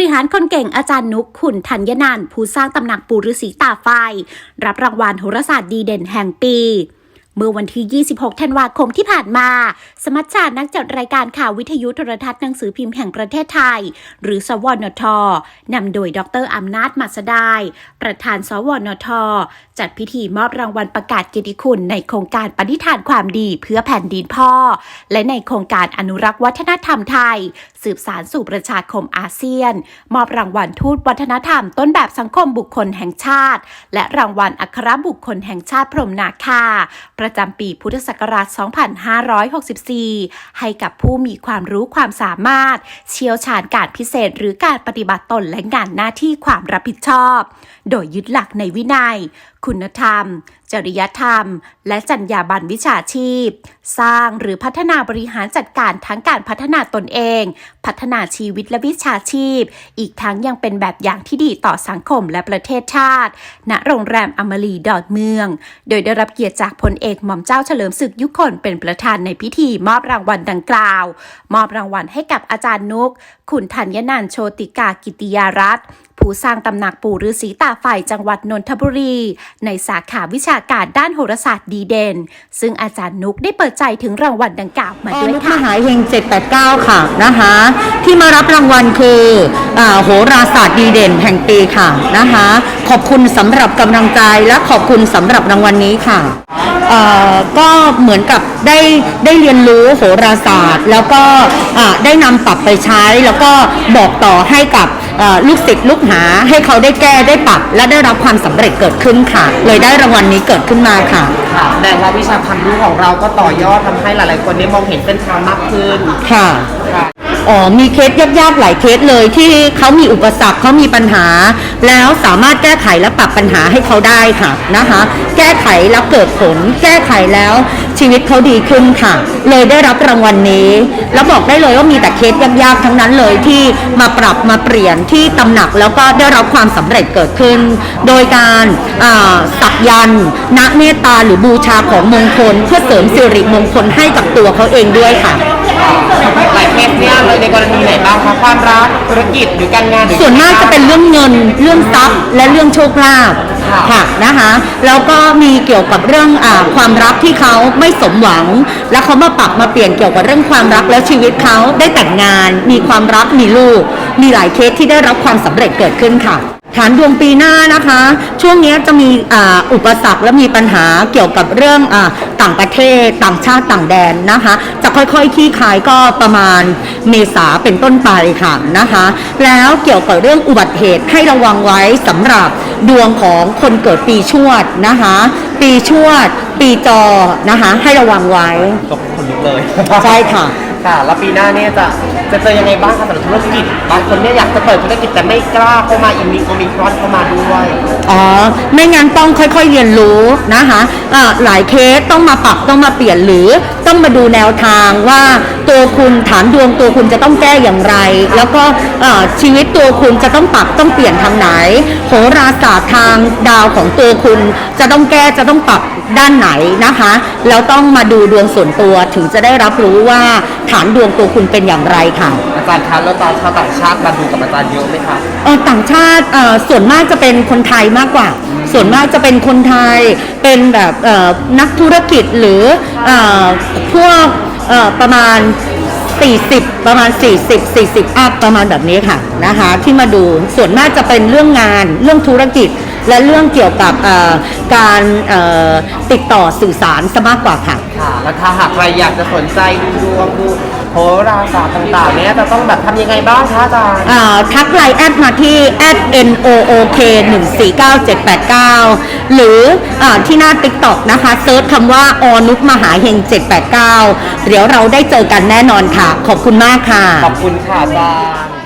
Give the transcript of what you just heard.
ริหารคนเก่งอาจารย์นุกขุนธัญนันผู้สร้างตำหนักปู่ฤาษีตาไฟ รับรางวัลโหราศาสตร์ดีเด่นแห่งปี เมื่อวันที่ 26 ธันวาคมที่ผ่านมา สมัชชานักจัดรายการข่าววิทยุโทรทัศน์หนังสือพิมพ์แห่งประเทศไทย หรือสวนทนำโดยดรอำนาจมัสดายประธานสวนทจัดพิธีมอบรางวัลประกาศเกียรติคุณในโครงการปฏิฐานความดีเพื่อแผ่นดินพ่อ และในโครงการอนุรักษ์วัฒนธรรมไทย สืบสารสู่ประชาคมอาเซียน มอบรางวัลทูตวัฒนธรรมต้นแบบสังคมบุคคลแห่งชาติ และรางวัลอัครบุคคลแห่งชาติพรหมนาคาประประจำปีพุทธศักราช 2564 ให้กับผู้มีความรู้ความสามารถ เชี่ยวชาญการพิเศษหรือการปฏิบัติตนและงานหน้าที่ความรับผิดชอบ โดยยึดหลักในวินัย คุณธรรม จริยธรรม และจรรยาบรรณวิชาชีพ สร้างหรือพัฒนาบริหารจัดการทั้งการพัฒนาตนเอง พัฒนาชีวิตและวิชาชีพ อีกทั้งยังเป็นแบบอย่างที่ดีต่อสังคมและประเทศชาติ ณโรงแรมอมรีดอนเมือง โดยได้รับเกียรติจากพลเอกหม่อมเจ้าเฉลิมศึกยุคนเป็นประธานในพิธีมอบรางวัลดังกล่าว มอบรางวัลให้กับอาจารย์นุกขุนธัญนันโชติกากิติยารัตน์ ผู้สร้างตำหนักปู่ฤาษีตาไฟจังหวัดนนทบุรี ในสาขาวิชาการด้านโหราศาสตร์ดีเด่น ซึ่งอาจารย์นุกได้เปิดใจถึงรางวัลดังกล่าวมาอด้วยนุมค่ะหาเฮง789 ค่ะนะคะ ที่มารับรางวัลคืออาโหราศาสตร์ดีเด่นแห่งปีค่ะนะคะ ขอบคุณสำหรับกำลังใจและขอบคุณสำหรับรางวัลนี้ค่ะเอ่อก็เหมือนกับได้ได้เรียนรู้โหราศาสตร์ แล้วก็อ่าได้นำปรับไปใช้แล้วก็บอกต่อให้กับเอ่อ ลูกศิษย์ลูกหาให้เขาได้แก้ได้ปรับ และได้รับความสำเร็จเกิดขึ้นค่ะ เลยได้รางวัลนี้เกิดขึ้นมาค่ะค่ะแต่ว่าวิชาความรู้ของเราก็ต่อยอดทำให้หลาย ๆ คนได้มองเห็นเส้นทางมากขึ้นค่ะค่ะ อ๋อมีเคสยากๆหลายเคสเลยที่เขามีอุปสรรคเขามีปัญหา แล้วสามารถแก้ไขและปรับปัญหาให้เขาได้ค่ะนะคะ แก้ไขแล้วเกิดผล แก้ไขแล้วชีวิตเขาดีขึ้นค่ะ เลยได้รับรางวัลนี้ แล้วบอกได้เลยว่ามีแต่เคสยากๆทั้งนั้นเลยที่มาปรับมาเปลี่ยนที่ตำหนักแล้วก็ได้รับความสำเร็จเกิดขึ้น โดยการสักยันณเมตตาหรือบูชาของมงคล เพื่อเสริมสิริมงคลให้กับตัวเขาเองด้วยค่ะ หลายเคสเนี่ยเลยในกรณีไหนบ้างคะความรักธุรกิจหรือการงานหรือส่วนมากจะเป็นเรื่องเงินเรื่องทรัพย์และเรื่องโชคลาภค่ะค่ะนะคะแล้วก็มีเกี่ยวกับเรื่องอาความรักที่เขาไม่สมหวัง แล้วเขามาปรับมาเปลี่ยนเกี่ยวกับเรื่องความรักแล้วชีวิตเขาได้แต่งงาน มีความรักมีลูก มีหลายเคสที่ได้รับความสำเร็จเกิดขึ้นค่ะ ฐานดวงปีหน้านะคะ ช่วงนี้จะมีอ่าอุปสรรคและมีปัญหาเกี่ยวกับเรื่องอาต่างประเทศต่างชาติต่างแดนนะคะ จะค่อยๆคลี่คลายก็ประมาณเมษาเป็นต้นไปค่ะนะคะ แล้วเกี่ยวกับเรื่องอุบัติเหตุให้ระวังไว้สำหรับดวงของคนเกิดปีชวดนะคะ ปีชวด ปีจอนะคะ ให้ระวังไว้ตกคนลุกเลยใช่ค่ะ ค่ะ แล้วปีหน้าเนี่ยจะจะเจอยังไงบ้างคะสำหรับธุรกิจบางคนเนี่ยอยากจะเปิดธุรกิจแต่ไม่กล้าเข้ามาอีมีโอมิครอนเข้ามาด้วยอ๋อ ไม่งั้นต้องค่อยๆเรียนรู้นะคะหลายเคสต้องมาปรับต้องมาเปลี่ยนหรือต้องมาดูแนวทางว่าตัวคุณฐานดวงตัวคุณจะต้องแก้อย่างไร แล้วก็ชีวิตตัวคุณจะต้องปรับต้องเปลี่ยนทางไหนโหราศาสตร์ทางดาวของตัวคุณจะต้องแก้จะต้องปรับด้านไหนนะคะ แล้วต้องมาดูดวงส่วนตัวถึงจะได้รับรู้ว่าฐานดวงตัวคุณเป็นอย่างไรค่ะ อาจารย์คะแล้วตอนชาวต่างชาติมาดูกับอาจารย์เยอะไหมคะ เอ่อต่างชาติเอ่อส่วนมากจะเป็นคนไทยมากกว่า ส่วนมากจะเป็นคนไทย เป็นแบบเอ่อนักธุรกิจหรือเออพวกเอ่อประมาณ 40 ประมาณ 40 40อัพประมาณแบบนี้ค่ะนะคะที่มาดูส่วนมากจะเป็นเรื่องงานเรื่องธุรกิจ และเรื่องเกี่ยวกับเอ่อการเอ่อติดต่อสื่อสารซะมากกว่าค่ะ ค่ะแล้วถ้าหากใครอยากจะสนใจดูดวงดูโหราศาสตร์ต่างๆ เนี่ยจะต้องแบบทำยังไงบ้างคะอาจารย์ อ่าทักไลน์แอดมาที่ n o o k 1 4 9 7 8 9 หรืออาที่หน้า TikTok นะคะเซิร์ชคำว่าอนุกมหาเฮง789 เดี๋ยวเราได้เจอกันแน่นอนค่ะ ขอบคุณมากค่ะ ขอบคุณค่ะอาจารย์